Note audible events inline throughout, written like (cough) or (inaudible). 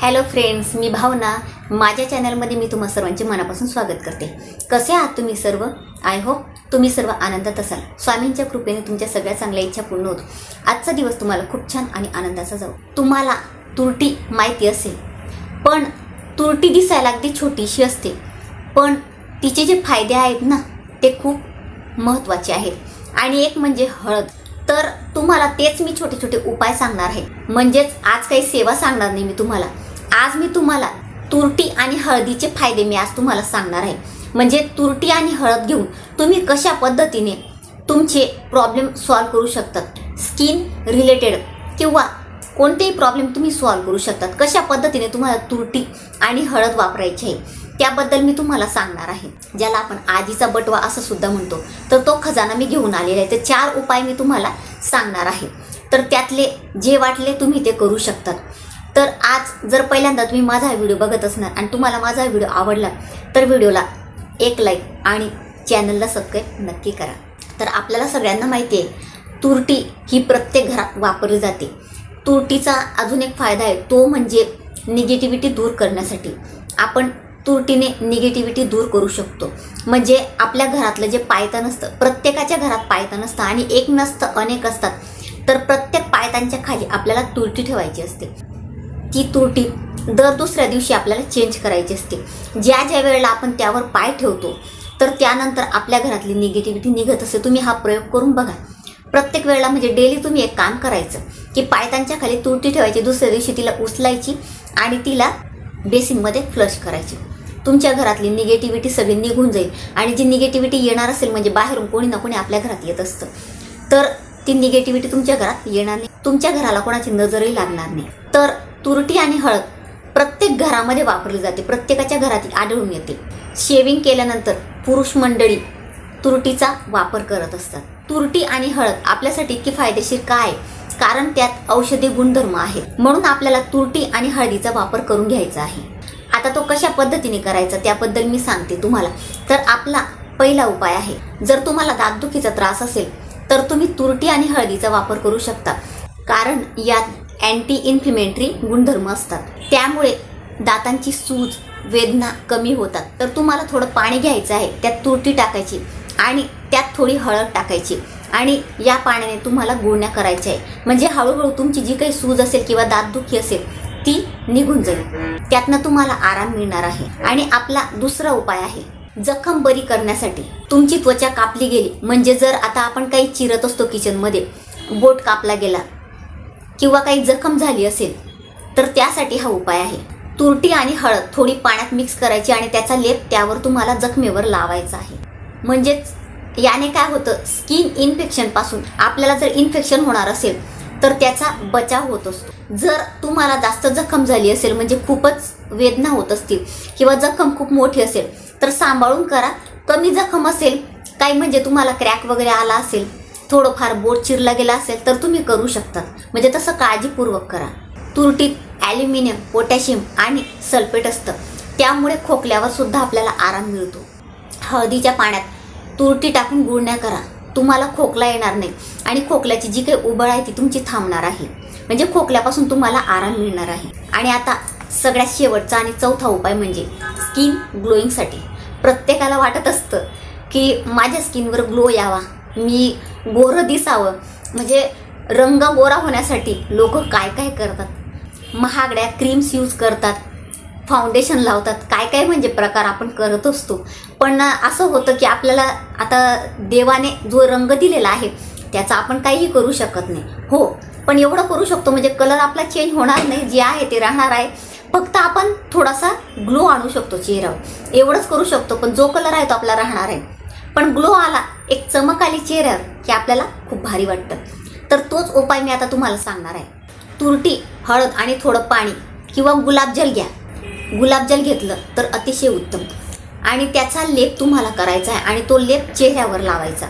Hello friends मी भावना. माझ्या चॅनलमध्ये मी तुम्हा सर्वांचे मनापासून स्वागत करते. कसे आहात तुम्ही सर्व? आय होप तुम्ही सर्व आनंदात असाल. स्वामींच्या कृपेने तुमच्या सगळ्या चांगल्या इच्छा पूर्ण होत. आजचा दिवस तुम्हाला खूप छान आणि आनंदाचा जाऊ तुम्हाला तुरटी माहिती असेल. पण तुरटी दिसायला अगदी छोटीशी असते. पण तिचे जे फायदे आहेत ना ते खूप महत्त्वाचे आहेत. आणि एक म्हणजे हळद. तर तुम्हाला तेच मी छोटे छोटे उपाय सांगणार आहे. म्हणजेच आज काही सेवा सांगणार नाही मी तुम्हाला. आज मी तुम्हाला तुरटी आणि हळदीचे फायदे मी आज तुम्हाला सांगणार आहे. म्हणजे तुरटी आणि हळद घेऊन तुम्ही कशा पद्धतीने तुमचे प्रॉब्लेम सॉल्व्ह करू शकतात? स्किन रिलेटेड किंवा कोणतेही प्रॉब्लेम तुम्ही सॉल्व्ह करू शकतात. कशा पद्धतीने तुम्हाला तुरटी आणि हळद वापरायची आहे त्याबद्दल मी तुम्हाला सांगणार आहे. ज्याला आपण आजीचा बटवा असं सुद्धा म्हणतो तर तो खजाना मी घेऊन आलेला आहे. तर चार उपाय मी तुम्हाला सांगणार आहे. तर त्यातले जे वाटले तुम्ही ते करू शकतात. तर आज जर पहिल्यांदा तुम्ही माझा हा व्हिडिओ बघत असणार आणि तुम्हाला माझा व्हिडिओ आवडला तर व्हिडिओला एक लाईक आणि चॅनलला सबस्क्राईब नक्की करा. तर आपल्याला सगळ्यांना माहिती आहे तुरटी ही प्रत्येक घरात वापरली जाते. तुरटीचा अजून एक फायदा आहे तो म्हणजे निगेटिव्हिटी दूर करण्यासाठी. आपण तुरटीने निगेटिव्हिटी दूर करू शकतो. म्हणजे आपल्या घरातलं जे पायथन असतं प्रत्येकाच्या घरात पायथन असतं आणि एक नसतं अनेक असतात. तर प्रत्येक पायतांच्या खाली आपल्याला तुरटी ठेवायची असते. ती तुरटी दर दुसऱ्या दिवशी आपल्याला चेंज करायची असते. ज्या ज्या वेळेला आपण त्यावर पाय ठेवतो तर त्यानंतर आपल्या घरातली निगेटिव्हिटी निघत असते. तुम्ही हा प्रयोग करून बघा. प्रत्येक वेळेला म्हणजे डेली तुम्ही एक काम करायचं की पायतांच्या खाली तुरटी ठेवायची दुसऱ्या दिवशी तिला उचलायची आणि तिला बेसिनमध्ये फ्लश करायची. तुमच्या घरातली निगेटिव्हिटी सगळी निघून जाईल आणि जी निगेटिव्हिटी येणार असेल म्हणजे बाहेरून कोणी ना कोणी आपल्या घरात येत असतं. तर ती निगेटिव्हिटी तुमच्या घरात येणार नाही. तुमच्या घराला कोणाची नजरही लागणार नाही. तर तुरटी आणि हळद प्रत्येक घरामध्ये वापरली जाते. प्रत्येकाच्या घरातील आढळून येते. शेविंग केल्यानंतर पुरुष मंडळी तुरटीचा वापर करत असतात. तुरटी आणि हळद आपल्यासाठी इतकी फायदेशीर काय आहे? कारण त्यात औषधी गुणधर्म आहेत. म्हणून आपल्याला तुरटी आणि हळदीचा वापर करून घ्यायचा आहे. आता तो कशा पद्धतीने करायचा त्याबद्दल मी सांगते तुम्हाला. तर आपला पहिला उपाय आहे. जर तुम्हाला दातदुखीचा त्रास असेल तर तुम्ही तुरटी आणि हळदीचा वापर करू शकता. कारण यात अँटी इन्फ्लेमेटरी गुणधर्म असतात. त्यामुळे दातांची सूज वेदना कमी होतात. तर तुम्हाला थोडं पाणी घ्यायचं आहे त्यात तुरटी टाकायची आणि त्यात थोडी हळद टाकायची आणि या पाण्याने तुम्हाला गुळण्या करायच्या आहे. म्हणजे हळूहळू तुमची जी काही सूज असेल किंवा दातदुखी असेल ती निघून जाईल. त्यातनं तुम्हाला आराम मिळणार आहे. आणि आपला दुसरा उपाय आहे जखम बरी करण्यासाठी तुमची त्वचा कापली गेली. म्हणजे जर आता आपण काही चिरत असतो किचनमध्ये बोट कापला गेला किंवा काही जखम झाली असेल तर त्यासाठी हा उपाय आहे. तुरटी आणि हळद थोडी पाण्यात मिक्स करायची आणि त्याचा लेप त्यावर तुम्हाला जखमेवर लावायचा आहे. म्हणजेच याने काय होतं स्किन इन्फेक्शनपासून आपल्याला जर इन्फेक्शन होणार असेल तर त्याचा बचाव होत असतो. जर तुम्हाला जास्त जखम झाली असेल म्हणजे खूपच वेदना होत असतील किंवा जखम खूप मोठी असेल तर सांभाळून करा. कमी जखम असेल काही म्हणजे तुम्हाला क्रॅक वगैरे आला असेल थोडंफार बोट चिरला गेला असेल तर तुम्ही करू शकता म्हणजे तसं काळजीपूर्वक करा. तुरटीत ॲल्युमिनियम पोटॅशियम आणि सल्फेट असतं. त्यामुळे खोकल्यावर सुद्धा आपल्याला आराम मिळतो. हळदीच्या पाण्यात तुरटी टाकून गुळण्या करा. तुम्हाला खोकला येणार नाही आणि खोकल्याची जी काही उबळ आहे ती तुमची थांबणार आहे. म्हणजे खोकल्यापासून तुम्हाला आराम मिळणार आहे. आणि आता सगळ्यात शेवटचा आणि चौथा उपाय म्हणजे स्किन ग्लोईंगसाठी. प्रत्येकाला वाटत असतं की माझ्या स्किनवर ग्लो यावा. मी गोरं दिसावं. म्हणजे रंग गोरा होण्यासाठी लोक काय काय करतात? महागड्या क्रीम्स यूज करतात. फाउंडेशन लावतात. काय काय म्हणजे प्रकार आपण करत असतो. पण असं होतं की आपल्याला आता देवाने जो रंग दिलेला आहे त्याचा आपण काहीही करू शकत नाही. हो पण एवढं करू शकतो म्हणजे कलर आपला चेंज होणार नाही. जे आहे ते राहणार आहे. फक्त आपण थोडासा ग्लो आणू शकतो चेहऱ्यावर. एवढंच करू शकतो पण जो कलर आहे तो आपला राहणार आहे. पण ग्लो आला एक चमक आली चेहऱ्यावर. की आपल्याला खूप भारी वाटतं. तर तोच उपाय मी आता तुम्हाला सांगणार आहे. तुरटी हळद आणि थोडं पाणी किंवा गुलाबजल घ्या. गुलाबजल घेतलं तर अतिशय उत्तम. आणि त्याचा लेप तुम्हाला करायचा आहे आणि तो लेप चेहऱ्यावर लावायचा.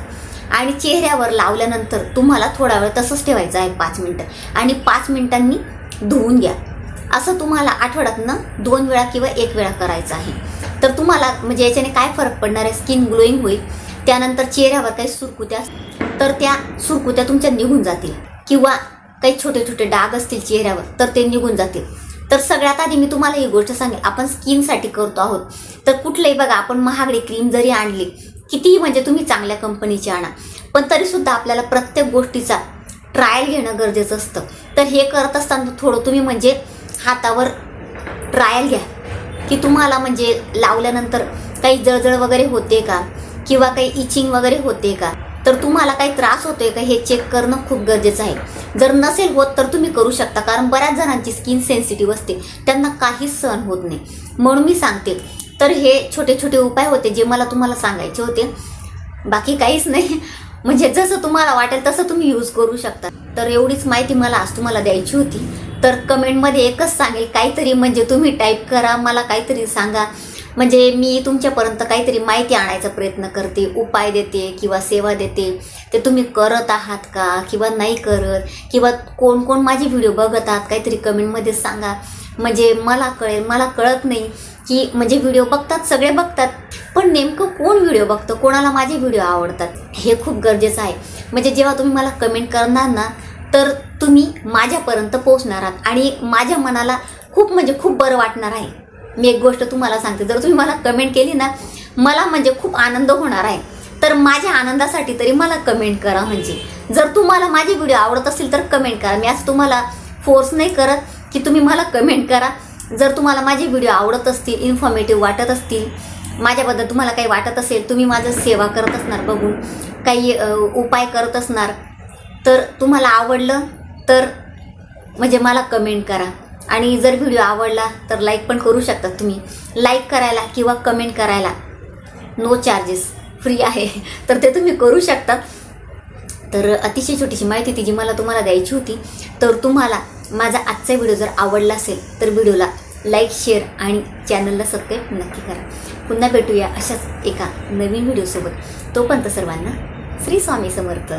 आणि चेहऱ्यावर लावल्यानंतर तुम्हाला थोडा वेळ तसंच ठेवायचं आहे पाच मिनटं. आणि पाच मिनटांनी धुवून घ्या. असं तुम्हाला आठवड्यातनं दोन वेळा किंवा एक वेळा करायचं आहे. तर तुम्हाला म्हणजे याच्याने काय फरक पडणार आहे? स्किन ग्लोईंग होईल. त्यानंतर चेहऱ्यावर काही सुरकुत्या तर त्या सुरकुत्या तुमच्या निघून जातील. किंवा काही छोटे छोटे डाग असतील चेहऱ्यावर तर ते निघून जातील. तर सगळ्यात आधी मी तुम्हाला ही गोष्ट सांगेल आपण स्किनसाठी करतो आहोत. तर कुठलंही बघा आपण महागडी क्रीम जरी आणली कितीही म्हणजे तुम्ही चांगल्या कंपनीची आणा पण तरीसुद्धा आपल्याला प्रत्येक गोष्टीचा ट्रायल घेणं गरजेचं असतं. तर हे करत असताना थोडं तुम्ही म्हणजे हातावर ट्रायल घ्या. की तुम्हाला म्हणजे लावल्यानंतर काही जळजळ वगैरे होते का? किंवा काही इचिंग वगैरे होते का? तर तुम्हाला काही त्रास होतोय का हे चेक करणं खूप गरजेचं आहे. जर नसेल होत तर तुम्ही करू शकता कारण बऱ्याच जणांची स्किन सेन्सिटिव्ह असते. त्यांना काहीच सहन होत नाही. म्हणून मी सांगते तर हे छोटे छोटे उपाय होते जे मला तुम्हाला सांगायचे होते. बाकी काहीच नाही. म्हणजे जसं तुम्हाला वाटेल तसं तुम्ही यूज करू शकता. तर एवढीच माहिती मला आज तुम्हाला द्यायची होती. तर कमेंटमध्ये एकच सांगेल काहीतरी म्हणजे तुम्ही टाईप करा मला काहीतरी सांगा. म्हणजे मी तुमच्यापर्यंत काहीतरी माहिती आणायचा प्रयत्न करते उपाय देते किंवा सेवा देते. ते तुम्ही करत आहात का किंवा नाही करत? किंवा कोण कोण माझे व्हिडिओ बघत आहात काहीतरी कमेंटमध्ये सांगा. म्हणजे मला कळेल मला कळत नाही की म्हणजे व्हिडिओ बघतात सगळे बघतात पण नेमकं कोण व्हिडिओ बघतं? कोणाला माझे व्हिडिओ आवडतात? हे खूप गरजेचं आहे. म्हणजे जेव्हा तुम्ही मला कमेंट करणार ना तर तुम्ही माझ्यापर्यंत पोहोचणार आहात आणि माझ्या मनाला खूप म्हणजे खूप बरं वाटणार आहे. मी एक गोष्ट तुम्हाला सांगते. जर तुम्ही मला कमेंट केली ना मला म्हणजे खूप आनंद होणार आहे. तर माझ्या आनंदासाठी तरी मला कमेंट करा म्हणजे. जर तुम्हाला माझे व्हिडिओ आवडत असतील तर कमेंट करा. मी आज तुम्हाला फोर्स नाही करत की तुम्ही मला कमेंट करा. जर तुम्हाला माझे व्हिडिओ आवडत असतील इन्फॉर्मेटिव्ह वाटत असतील माझ्याबद्दल तुम्हाला काही वाटत असेल तुम्ही माझं सेवा करत असणार बघून काही उपाय करत असणार तर तुम्हाला आवडलं तर म्हणजे मला कमेंट करा. आणि जर व्हिडिओ आवडला तर लाईक पण करू शकता तुम्ही. लाईक करायला किंवा कमेंट करायला नो चार्जेस फ्री आहे. (laughs) तर ते तुम्ही करू शकता. तर अतिशय छोटीशी माहिती ती जी मला तुम्हाला द्यायची होती. तर तुम्हाला माझा आजचा व्हिडिओ जर आवडला असेल तर व्हिडिओला लाईक शेअर आणि चॅनलला सबस्क्राईब नक्की करा. पुन्हा भेटूया अशाच एका नवीन व्हिडिओसोबत तोपर्यंत सर्वांना श्री स्वामी समर्थ.